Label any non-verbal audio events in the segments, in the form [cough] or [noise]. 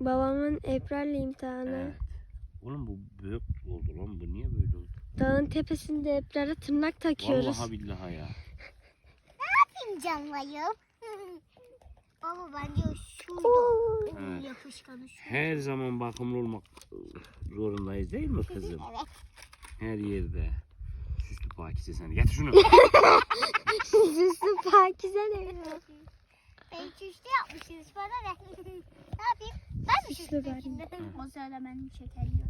Babamın Eprar'la imtihanı. Evet. Oğlum bu büyük oldu lan. Bu niye böyle oldu? Dağın tepesinde Eprar'a tırnak takıyoruz. Vallahi billahi ya. Fincanlayım. [laughs] Baba bence şuydu. Oo. Benim Evet. yapışkanı şu. Her zaman bakımlı olmak zorundayız değil mi kızım? Evet. Her yerde. Süslü pakize sen. Getir şunu. [laughs] Süslü Pakize ne? [laughs] Ben çüştü yapmışsınız bana ne? [laughs] ne yapayım? Ben çüştü bari. şimdi? [laughs] O sırada benim şeker yiyor.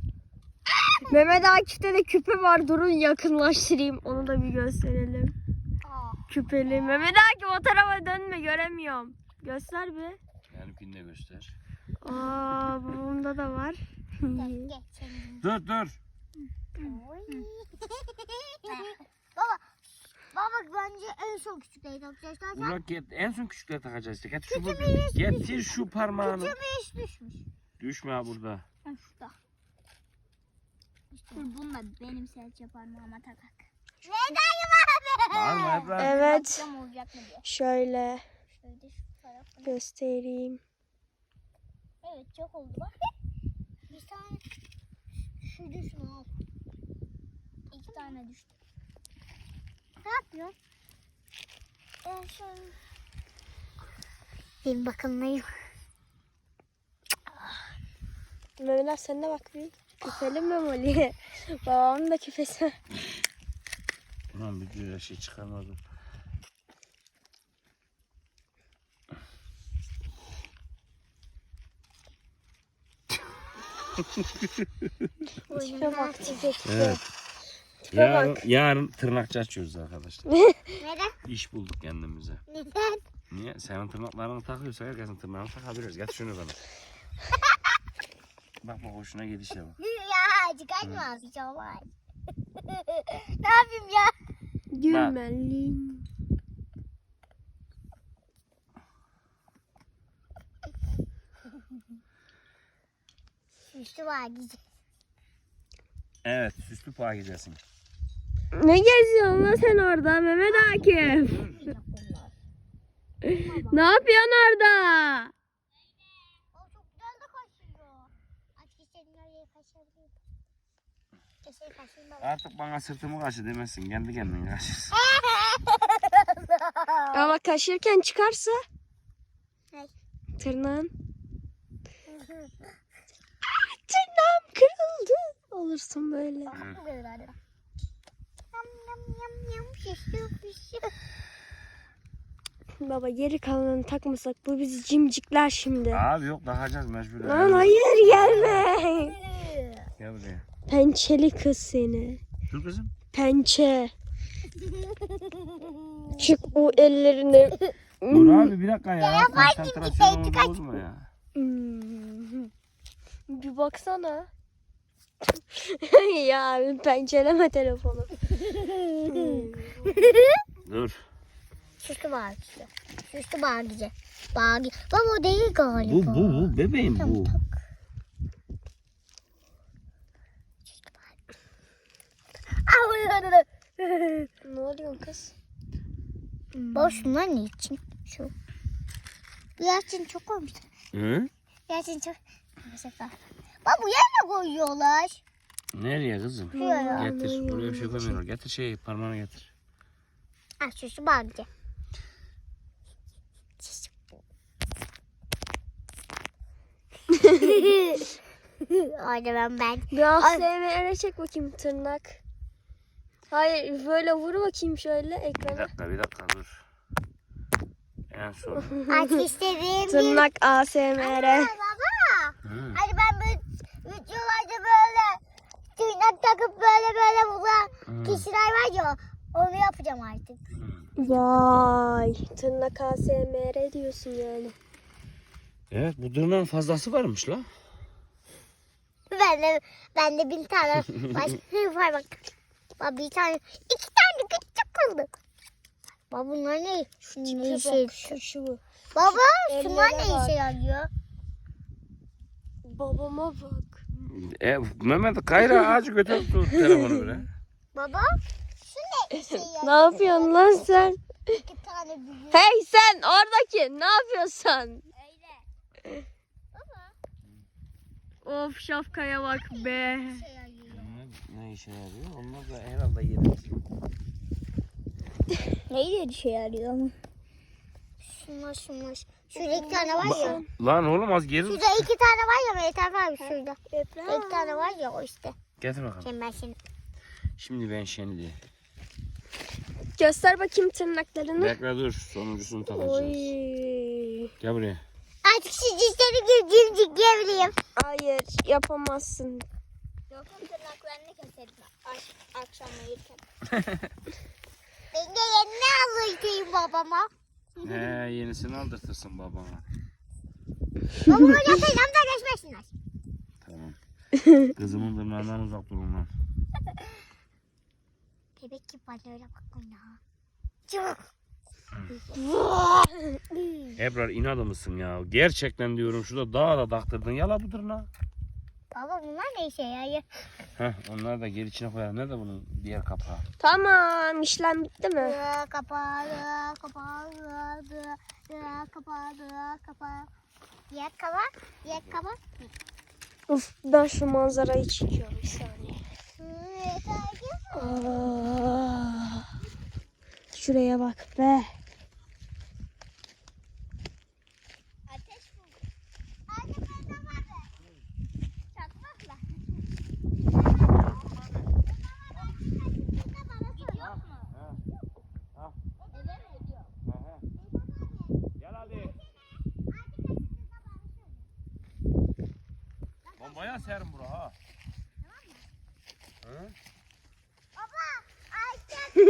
Mehmet Akif'te de küpe var. Durun yakınlaştırayım. Onu da bir gösterelim. Aa. Küpeli. Mehmet Akif o tarafa dönme göremiyorum. Göster bir. Benimkini de göster. Aa babamda da var. Geç. [laughs] Dur dur. Oy. Bence en son küçükleri takacağız. Sen Burak get, en son küçükleri takacağız işte. Getir şu, bu- getir şu parmağını. küçüğü hiç düşmüş. Düşme ha burada. Ha şurada. Dur bununla benim serçe parmağıma takak. Vedayım abi. Evet. Olacak mı diye. Şöyle Şöyle şu tarafına. göstereyim. Evet çok oldu bak. Bir tane şu al. İki tane düştü. Ne yapıyorsun? Bir bakın neyim. Mehmet Akif sen de bak bir. Küpeli memoli. [laughs] Babamın da küpesi. Ulan bir güzel şey çıkarmadım. Bak tipe tipe. Evet. Yarın, bak. yarın tırnakçı açıyoruz arkadaşlar. [laughs] Neden? İş bulduk kendimize. Neden? Niye? Senin tırnaklarını takıyorsa herkesin tırnağını takabiliriz. Getir şunu bana. [laughs] bak bak hoşuna gidişe bak. ya çıkartma bir şey olmaz. ne yapayım ya? Gülmeliyim. Üstü var gidecek. Evet süslü pakizesin. Ne geziyorsun lan sen orada Mehmet Akif? ne yapıyorsun orada? Artık bana sırtımı kaşı demezsin. Kendi kendine kaşırsın. Ama kaşırken çıkarsa Ne? tırnağın. [laughs] Tırnağım kırıldı. Olursun böyle. Baba geri kalanını takmasak bu bizi cimcikler şimdi. Abi yok takacağız mecbur. Lan hayır gelme. Gel buraya. Pençeli kız seni. Dur kızım. Pençe. Çık bu ellerini. Dur abi bir dakika ya. Yaparsın Konsantrasyonumu gitseydik, bozma ya. Hmm. Bir baksana. ya pençeleme telefonu. [laughs] Dur. Süslü bağırtıcı. Süslü bağırtıcı. Bağırtıcı. Baba o değil galiba. Bu bu bu bebeğim bu. ne oluyor kız? Baba şunlar ne için? Şu. Bu yaşın çok olmuş. Hı? Yaşın çok. Baba bu yerine koyuyorlar. Nereye kızım? Şuraya. Getir. Buraya bir şey koymuyorlar. Getir şey parmağını getir. Ah süslü bağırtıcı. Hadi ben ben. Biraz sevmeyene çek bakayım tırnak. Hayır böyle vur bakayım şöyle Bir ekrana. dakika bir dakika dur. En son. Aç istediğim bir... Tırnak ASMR. Aa, baba. Hı. Hani ben böyle videolarda böyle tırnak takıp böyle böyle bulan Hı. kişiler var ya onu yapacağım artık. Vay tırnak ASMR diyorsun yani. Evet bu tırnağın fazlası varmış la. Ben de ben de bir tane [laughs] baş var bak. Bak bir tane iki tane küçük kaldı. Baba bunlar ne? ne işe şu şu. Baba şunlar ne işe yarıyor? Babama bak. E, Mehmet kayra ağacı götür dur telefonu bire. Baba şu ne [laughs] işe yarıyor? Ne yapıyorsun lan sen? İki tane büyük. Hey sen oradaki ne yapıyorsun? Öyle. Baba Of şapkaya bak be. Onlar ne işe yarıyor? Onlar da herhalde yedek. Neyle şey yarıyor ama? Şunlar şunlar. Şurada iki tane var ya. Lan oğlum az geri dur. Şurada iki tane var ya Mehmet abi şurada. [laughs] İki tane var ya o işte. Getir bakalım. Şimdi ben şimdi. Şimdi ben diye. Göster bakayım tırnaklarını. Bekle dur. Sonuncusunu takacağız. Oy. Gel buraya. Artık şu dişleri gülcük diyebileyim. Hayır yapamazsın. Yok tırnaklarını keserim akşam [laughs] uyurken. ben de yeni alırdım babama. He yenisini aldırtırsın babana. Babama yapacağım da geçmesinler. Tamam. [laughs] Kızımın tırnağından uzak durun lan. Bebek gibi bana öyle bakın ya. Çok. Ebrar inadı mısın ya? Gerçekten diyorum şurada dağa da taktırdın. Yala bu tırnağı. Baba bunlar ne işe yarıyor? Heh onları da geri içine koyalım. Nerede bunun diğer kapağı? Tamam işlem bitti mi? Dığa kapağı, dığa kapağı, kapağı, kapağı. Yak kapağı, yak kapağı. Uf ben şu manzarayı çekiyorum bir saniye. Aa, şuraya bak be. Ateş bu. Anne ben de vardı. Çakmakla. Gidiyor mu? Eve mi gidiyor? Gel hadi. Bayağı serin bura ha. Hı? Baba, Ayşe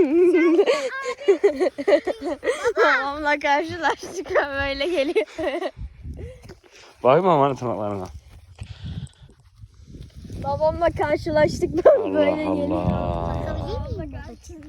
[laughs] Babamla karşılaştık böyle geliyor. [laughs] Bakayım aman tırnaklarına. Babamla karşılaştık ben böyle Allah geliyor. Allah. bakabilir miyim?